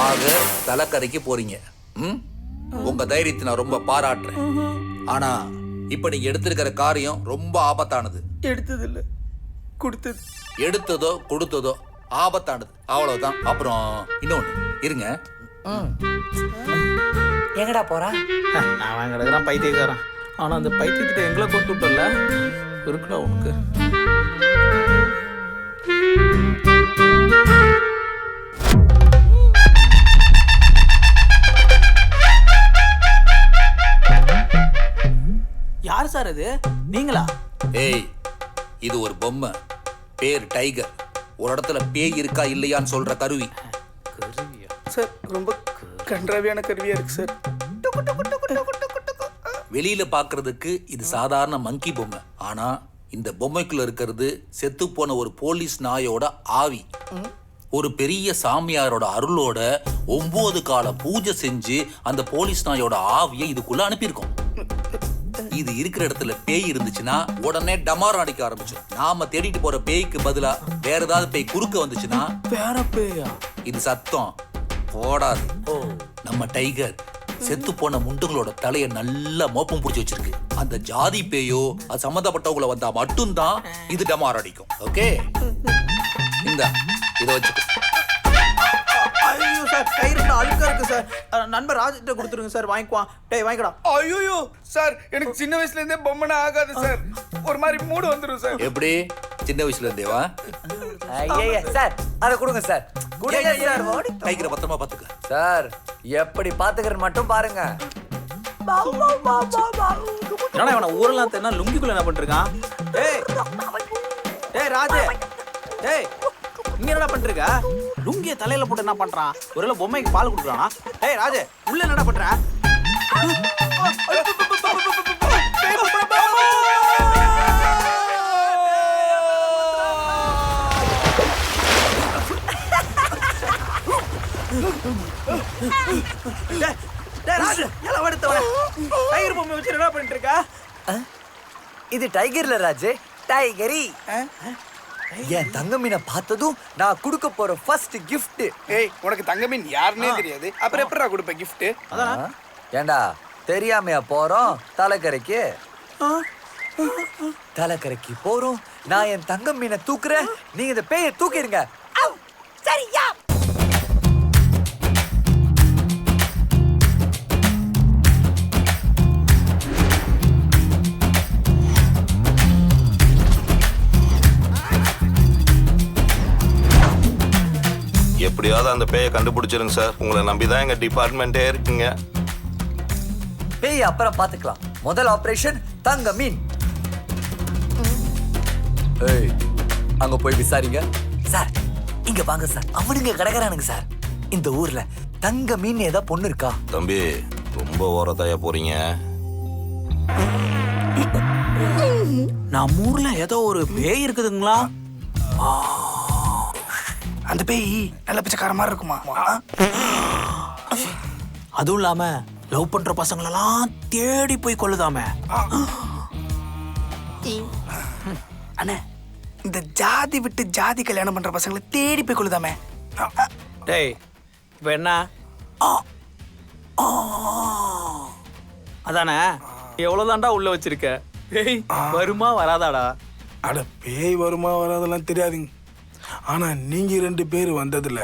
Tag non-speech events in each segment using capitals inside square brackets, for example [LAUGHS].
ஆக தலைக்கரைக்கு போறீங்க. ம்? உங்க தைரியத்தை நான் ரொம்ப பாராட்டுறேன். ஆனா இப்ப நீங்க எடுத்திருக்கிற காரியம் ரொம்ப ஆபத்தானது. எடுத்தது இல்ல கொடுத்தது. எடுத்ததோ கொடுத்ததோ ஆபத்தானது. அவ்வளவுதான். அப்புறம் இன்னொன்னு. இருங்க. எங்கடா போறா? [LAUGHS] அவன் கிடக்குறான் பைத்தியக்காரன். ஆனா அந்த பைத்தியத்திட்ட எங்களை கொண்டு விட்டல இருக்குடா உனக்கு. யார் சார் அது நீங்களா? ஏய் இது ஒரு பொம்மை. பேர் டைகர். ஒரு இடத்துல பேய் இருக்கா இல்லையான்னு சொல்ற கருவி. சார் ரொம்ப கன்றாவியான கருவியா இருக்கு சார். வெளியில பார்க்கிறதுக்கு இது சாதாரண மங்கி பொம்மை. ஆனா இந்த பொம்மைக்குள்ள இருக்கிறது செத்து போன ஒரு போலீஸ் நாயோட ஆவி. ஒரு பெரிய சாமியாரோட அருளோட ஒன்பது கால பூஜை செஞ்சு அந்த போலீஸ் நாயோட ஆவியை இதுக்குள்ள அனுப்பியிருக்கோம். இது இருக்கிற இடத்துல பேய் இருந்துச்சுன்னா உடனே டமாரம் அடிக்க ஆரம்பிச்சிடும் நாம தேடிட்டு போற பேய்க்கு பதிலா வேற ஏதாவது பேய் குறுக்க வந்துச்சுன்னா வேற பேயா? இது சத்தம். போடாது. நம்ம டைகர் செத்து போன முண்டுங்களோட தலைய நல்லா மோப்பம் பிடிச்சி வச்சிருக்கு. அந்த ஜாதி பேயோ அது சம்மந்தப்பட்டவங்கள வந்தா மட்டும்தான் இது டமார் அடிக்கும். ஓகே? இந்த இதை வச்சுக்கோ. கயிறு அழுக்கா இருக்கு சார் நண்பர் ராஜிட்ட கொடுத்துருங்க சார் வாங்கிக்குவான். டேய் வாங்கிக்கடா. ஐயோ சார் எனக்கு சின்ன வயசுல இருந்தே பொம்மனா ஆகாது சார் ஒரு மாதிரி மூடு வந்துரும் சார் எப்படி? சின்ன வயசுல இருந்தேவா? ஐயே சார் அதை கொடுங்க சார் கொடுங்க சார் டைகரை பத்திரமா பாத்துக்க சார் எப்படி பாத்துக்கிறேன்னு மட்டும் பாருங்க. என்னடா இவனை ஊரெல்லாம் தென்னா லுங்கிக்குள்ள என்ன பண்ணிருக்கான் டேய் டேய் ராஜு. டேய் இங்க என்னடா பண்ணிருக்க லுங்கிய தலையில போட்டு என்ன பண்றான் ஒருவேளை பொம்மைக்கு பால் கொடுக்குறானா டேய் ராஜு உள்ள என்னடா பண்ற? ராஜு எல்லாம் எடுத்தவன டயர் பொம்மை வச்சு என்ன பண்ணிட்டு இருக்க? இது டைகர்ல ராஜு டைகரி என் தங்க மீனை பார்த்ததும் நான் கொடுக்க போற ஃபர்ஸ்ட் gift. ஏய் உனக்கு தங்க மீன் யாருன்னே தெரியாது. அப்புறம் எப்படா கொடுப்ப gift? அதானே. ஏண்டா தெரியாமையா போறோம்? தலைக்கரைக்கு? தலைக்கரைக்கு போறோம். நான் என் தங்க மீனை தூக்குறேன். நீங்க இந்த பேயை தூக்கிடுங்க. எப்படியாவது அந்த பேயை கண்டுபிடிச்சிருங்க சார். உங்களை நம்பி தான் எங்க டிபார்ட்மெண்ட்டே இருக்குங்க. பேய் அப்புறம் பாத்துக்கலாம் முதல் ஆபரேஷன் தங்க மீன் ஏய் அங்க போய் விசாரிங்க. சார் இங்க வாங்க சார். அவனுங்க கிடக்குறானுங்க சார். இந்த ஊர்ல தங்க மீன் ஏதா பொண்ணு இருக்கா? தம்பி ரொம்ப ஓரத்தாயா போறீங்க. நம்ம ஊர்ல ஏதோ ஒரு பேய் இருக்குதுங்களா? அந்த பேய் நல்ல பிச்சைக்கார மாதிரி இருக்குமா? அதுவும் இல்லாம லவ் பண்ற பசங்களெல்லாம் தேடி போய் கொள்ளுதாமே. அண்ணே இந்த ஜாதி விட்டு ஜாதி கல்யாணம் பண்ற பசங்களை தேடி போய் கொள்ளுதாமே. டேய் இப்ப என்ன? அதானே? எவ்வளவுதான்டா உள்ள வச்சிருக்க? பேய் வருமா வராதாடா? அட பேய் வருமா வராதெல்லாம் தெரியாதுங்க. ஆனா நீங்க ரெண்டு பேர் வந்ததுல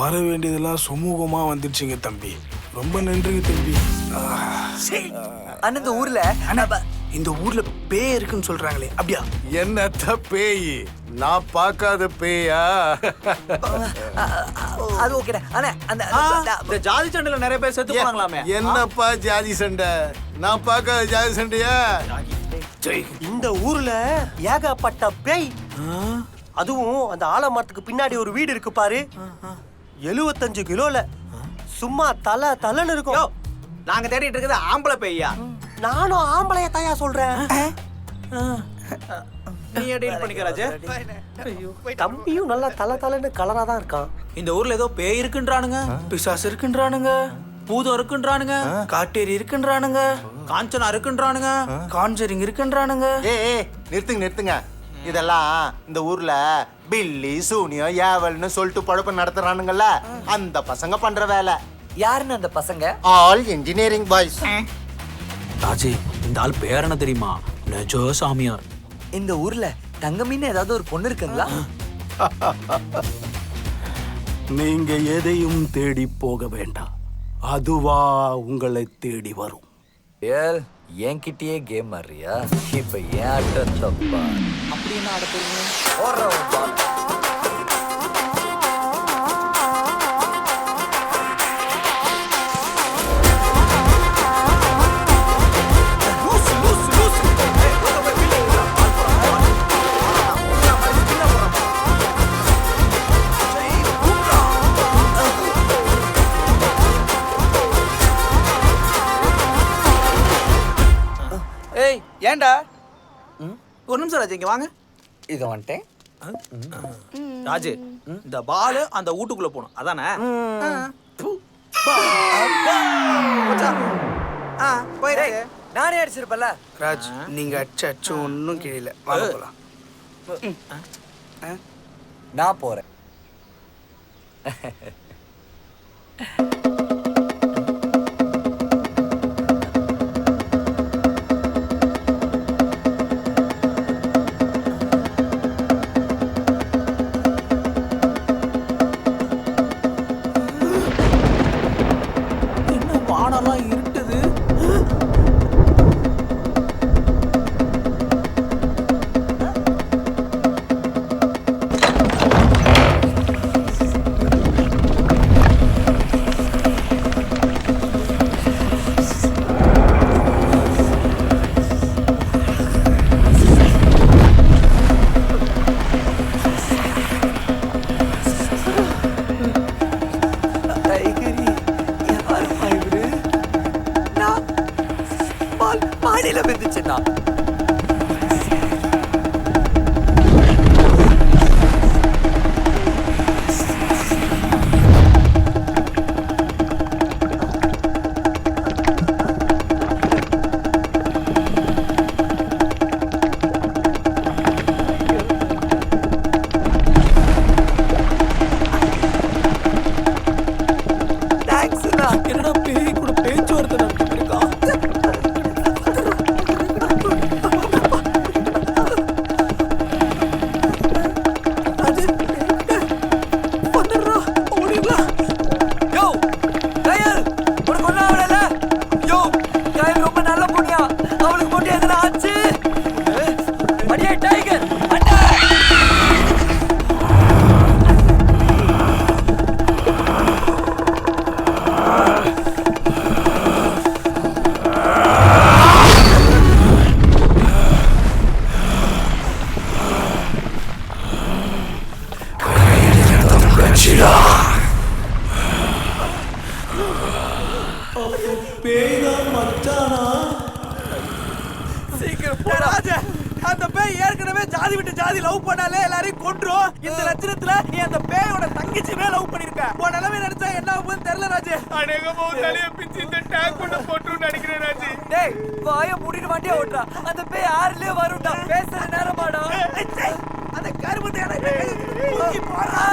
வர வேண்டியதெல்லாம் சுமூகமா வந்துடுச்சுங்க தம்பி. ரொம்ப நன்றிங்க தம்பி. அண்ணன் இந்த ஊர்ல அண்ணா இந்த ஊர்ல பேய் இருக்குன்னு சொல்றாங்களே அப்படியா? என்னத்த பேய்? நான் பார்க்காத பேயா? அது ஓகேடா. அண்ணா அந்த ஜாதி சண்டையில நிறைய பேர் செத்து போனாங்களாமே. என்னப்பா ஜாதி சண்டை? நான் பார்க்காத ஜாதி சண்டையா? இந்த ஊர்ல ஏகப்பட்ட பேய். அதுவும் அந்த ஆலமரத்துக்கு பின்னாடி ஒரு வீடு இருக்கு பாரு. எழுவத்தஞ்சு கிலோல. சும்மா தலை தலைன்னு இருக்கும். நாங்க தேடிட்டு இருக்கிறது ஆம்பளை பேய்யா நானும் ஆம்பளைய தாயா சொல்றேன். நீ டீல் பண்ணிக்க ராஜு? தம்பியும் நல்லா தலை தலைன்னு கலரா தான் இருக்கான். இந்த ஊர்ல ஏதோ பேய் இருக்குன்றானுங்க பிசாசு இருக்குன்றானுங்க பூதம் இருக்குன்றானுங்க காட்டேரி இருக்குன்றானுங்க காஞ்சனா இருக்குன்றானுங்க கான்ஜரிங் இருக்குன்றானுங்க. ஏ நிறுத்துங்க நிறுத்துங்க. இதெல்லாம் இந்த ஊர்ல பில்லி சூனியம் ஏவல்னு சொல்லிட்டு பழப்பம் நடத்துறானுங்கல்ல. அந்த பசங்க பண்ற வேலை. யாருன்னு அந்த பசங்க? ஆல் இன்ஜினியரிங் பாய்ஸ் ராஜு இந்த ஆள் பேர் என்ன தெரியுமா? நெஜோ சாமியார் இந்த ஊர்ல தங்க மீன் ஏதாவது ஒரு பொண்ணு இருக்குங்களா? [LAUGHS] நீங்க எதையும் தேடி போக வேண்டாம். அதுவா உங்களை தேடி வரும். ஏல் என்கிட்டயே கேம் ஆடுறியா? இப்ப ஏன் ஆட்டம் தப்பா? அப்படி என்ன ஆட போறீங்க? ஏன்டா? ஒரு நிமிஷம் ராஜு இங்க வாங்க. இத வந்துட்டேன். ராஜு இந்த பால் அந்த வீட்டுக்குள்ள போகணும். அதானே? போயிருக்கு. நானே அடிச்சிருப்பல ராஜ் நீங்க அடிச்ச அச்சு ஒன்றும் கீழே. வாங்க போலாம். நான் போறேன். என்ன பால் மாடியில ஜாதி விட்டு ஜாதி லவ் பண்ணாலே எல்லாரையும் கொன்றும் இந்த லட்சணத்துல நீ அந்த பேயோட தங்கச்சியுமே லவ் பண்ணிருக்க. உன் நிலைமை நினைச்சா என்ன ஆகும் தெரியல ராஜு. அநேகமா தலைய பிச்சு இந்த டேங்க் பண்ண போட்டு நினைக்கிறேன் ராஜு. டேய் வாய மூடிட்டு வண்டியா ஓட்டுறா. அந்த பேய் ஆறுலயே வரும்டா. பேசுற நேரமாடா. அந்த கருமத்தை எனக்கு போறா